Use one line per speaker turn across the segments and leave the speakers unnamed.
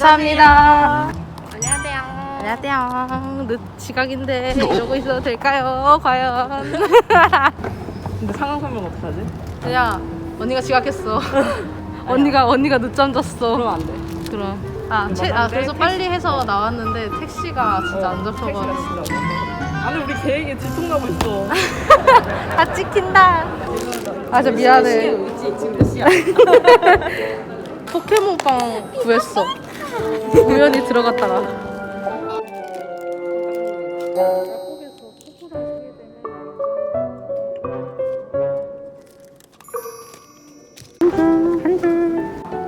감사합니다.
안녕하세요.
안녕하세요. 늦 지각인데 이러고 있어도 될까요? 과연?
근데 상황 설명 어떡하지?
야, 언니가 지각했어. 언니가 언니가 늦잠 잤어.
그러면 안 돼.
그럼. 아, 채, 아 그래서 빨리 해서 나왔는데 택시가 진짜 안 잡혀가지고.
택시가 진짜 아니 우리 계획에 들통나고 있어.
다 찍힌다. 아, 진짜 미안해.
지금 몇 시야?
포켓몬빵 구했어. 우연히 들어갔다가.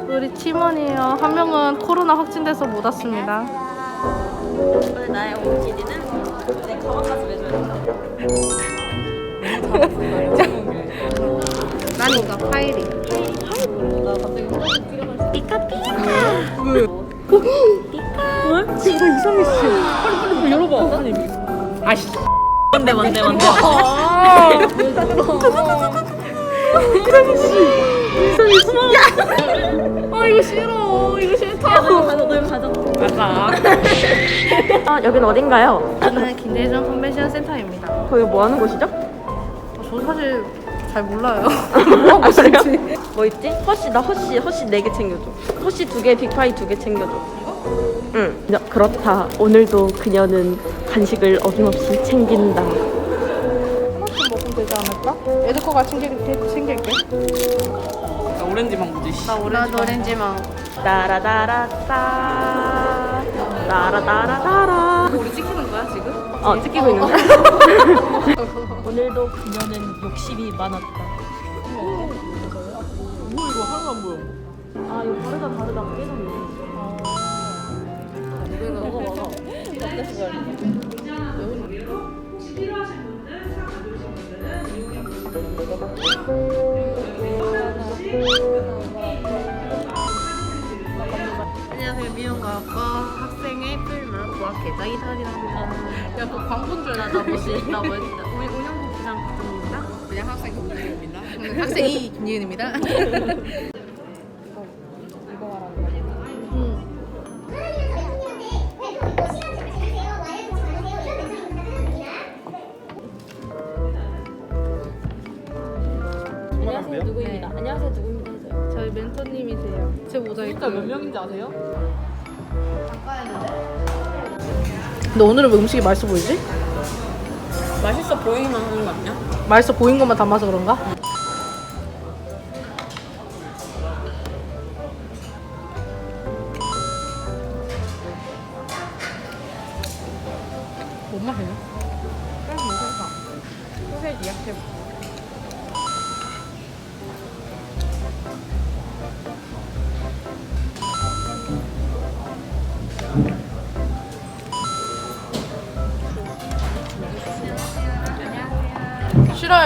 우리 팀원이에요. 한 명은 코로나 확진돼서 못 왔습니다.
오늘 나의 OOTD는 내 가방까지 매줘야.
난 이거 파이리.
나 갑자기 화장실 필요할
삐까 삐까.
열어봐. 아씨.
뭔데 뭔데 뭔데?
아 이거 싫어. 이거 싫다.
가자 너 가자.
맞아.
아 여긴 어딘가요?
저는 김대중 컨벤션 센터입니다.
거기 뭐 하는 곳이죠?
저 사실 잘 몰라요.
아 그래요? 뭐 있지? 허쉬 나 허쉬 허쉬 4개 챙겨줘. 허쉬 2개 빅파이 2개 챙겨줘. 응. 야, 그렇다. 오늘도 그녀는 간식을 어김없이 챙긴다.
하나씩 먹으면 되지 않을까? 애들 거가 챙길게. 챙길게.
나 오렌지 망고지.
나 오렌지. 나 오렌지만.
따라다라따 따라따라따라.
우리 찍히는 거야 지금?
어 찍히고 있는데. 오늘도 그녀는 욕심이 많았다. 아 이거 다르다 다르다 깨졌네. 먹어 먹어.
안녕하세요 미용과학과 학생의 필물 고학 계좌 이달이랍니다. 야그 광고인 줄 알았나 뭐지? 나 뭐였지? 우리 운영부 부장 부장입니다.
그냥 학생 공부입니다.
학생이 김예은입니다.
명인지 아세요?
근데 오늘은 왜 음식이 맛있어 보이지?
맛있어 보이기만 하는 거 아니야?
맛있어 보인 것만 담아서 그런가?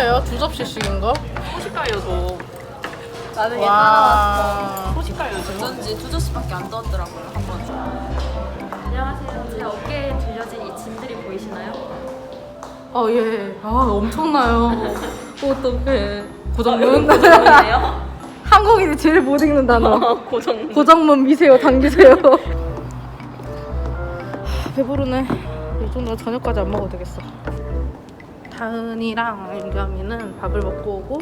싫어해요? 두 접시씩인 거?
소식가요 저.
나는
와.
소식가요 저.
어쩐지 두 조씩밖에 안 떠왔더라고요 한 번. 안녕하세요. 제 어깨에 들려진 이 짐들이 보이시나요?
어, 예. 아, 엄청나요. 어떡해. 고정문?
고정문이에요?
한국인이 제일 못 읽는 단어.
고정.
고정문 미세요, 당기세요. 하, 배부르네. 이 정도면 저녁까지 안 먹어도 되겠어. 다은이랑 윤겸이는 밥을 먹고 오고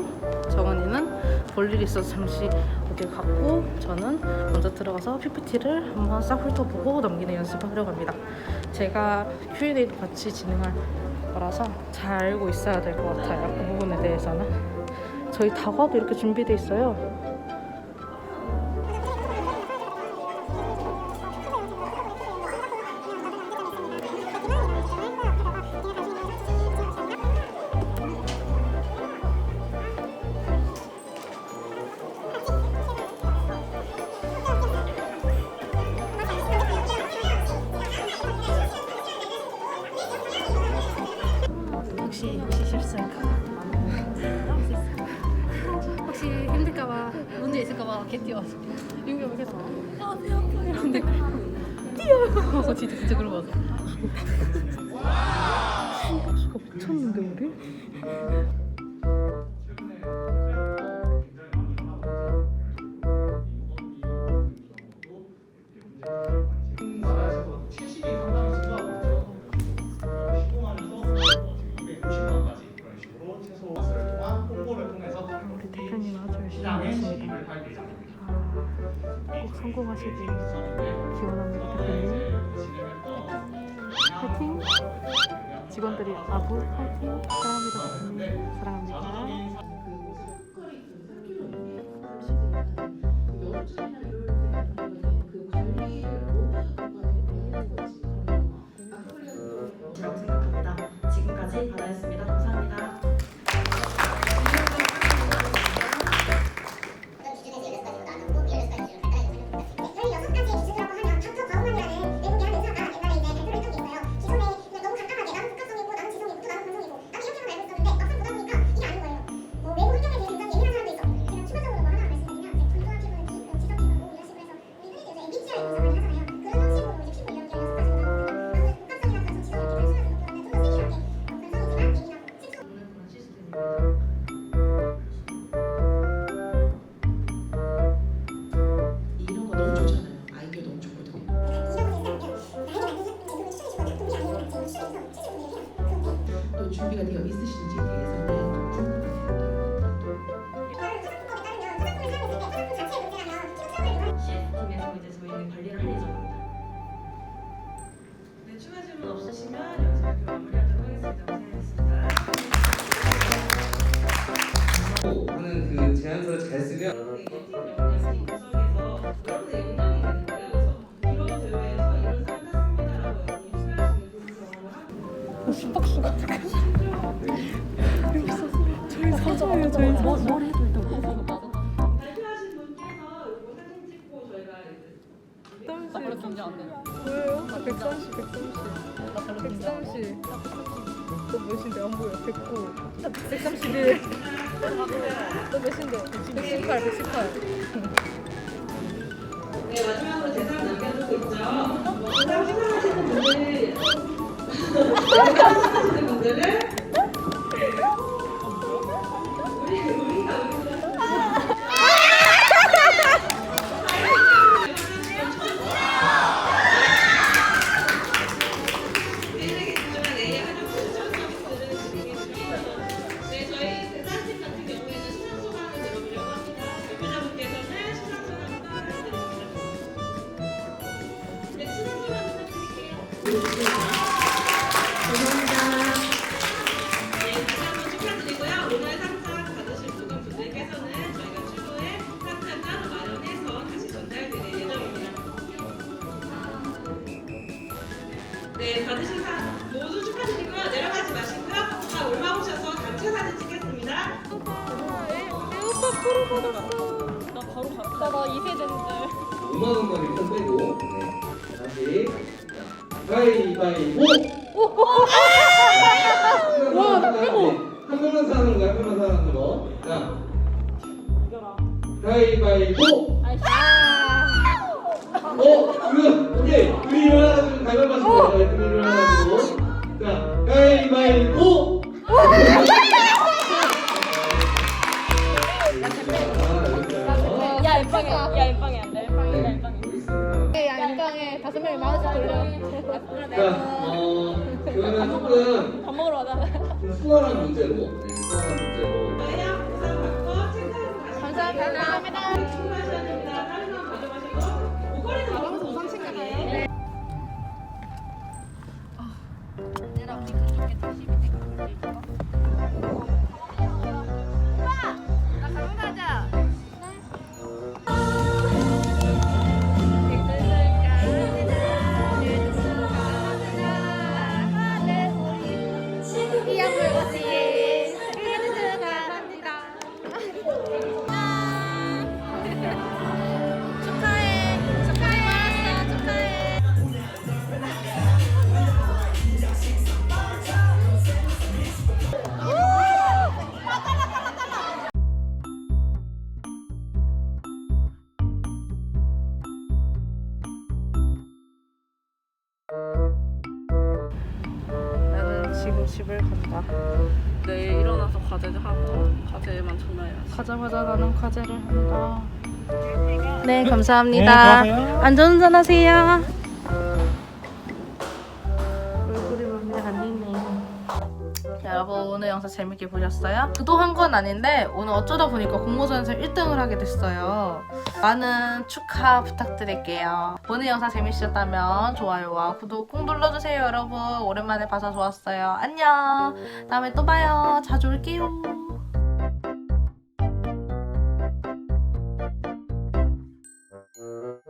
정은이는 볼 일이 있어서 잠시 어딜 갔고 저는 먼저 들어가서 PPT를 한번 싹 훑어보고 넘기는 연습을 하려고 합니다. 제가 Q&A도 같이 진행할 거라서 잘 알고 있어야 될 것 같아요. 그 부분에 대해서는 저희 다과도 이렇게 준비돼 있어요. 혹시 실수할까? 혹시 힘들까봐 문제 있을까봐 개 뛰어왔어. 윤겸이 계속 아배 아파 이런데 뛰어. 진짜 진짜 그러고 왔어. 수가 미쳤는데 우리? 성공하시길 기원합니다, 대표님. 파이팅! 직원들이 아부 파이팅! 사랑합니다, 대표님. 사랑합니다.
준비가 되어 있으신지에 대해서는
제안서를 잘 쓰면
나 별로 긴장 안 돼.
왜요? 130, 130. 130. 너 몇인데 안 보여? 109. 131. 너 몇인데? 118, 118.
네, 마지막으로 대상 남겨두고 있죠. 대상 신청하시는 분들, 신청하시는 분들은
나 바로 갔다. 나 2세 되는데.
5만 원만 일단 빼고 네. 다시 자, 가위바위보 한 명만 사는 거야 한 명만 사는 거 자, 가위바위보 어? 이거 오케이 둘이 일어나가지고 가위바위보 둘이 일어나가지고 자 가위바위보
엠빵해. 야. 안 돼. 엠빵해. 야.
양강에 다섯 명이 마우스 돌려.
자, 어, 그러면 조금
밥 먹으러 가자.
좀 수월한 문제로, 네, 수월한 문제로.
저희랑 부산 받고 체크하고 가시면
감사합니다.
충분하셔야 됩니다. 다른 사람 가져가시고 목걸이는 먹으면서 우선 챙겨가요.
나는 지금 집을 간다.
내일 일어나서 과제를 하고 과제만 전화해야지.
가자마자 나는 과제를 한다. 네, 감사합니다. 안전운전하세요. 얼굴이 마음에 안 영상 재밌게 보셨어요? 의도한 건 아닌데 오늘 어쩌다 보니까 공모전에서 1등을 하게 됐어요. 많은 축하 부탁드릴게요. 오늘 영상 재밌으셨다면 좋아요와 구독 꼭 눌러주세요 여러분. 오랜만에 봐서 좋았어요. 안녕. 다음에 또 봐요. 자주 올게요.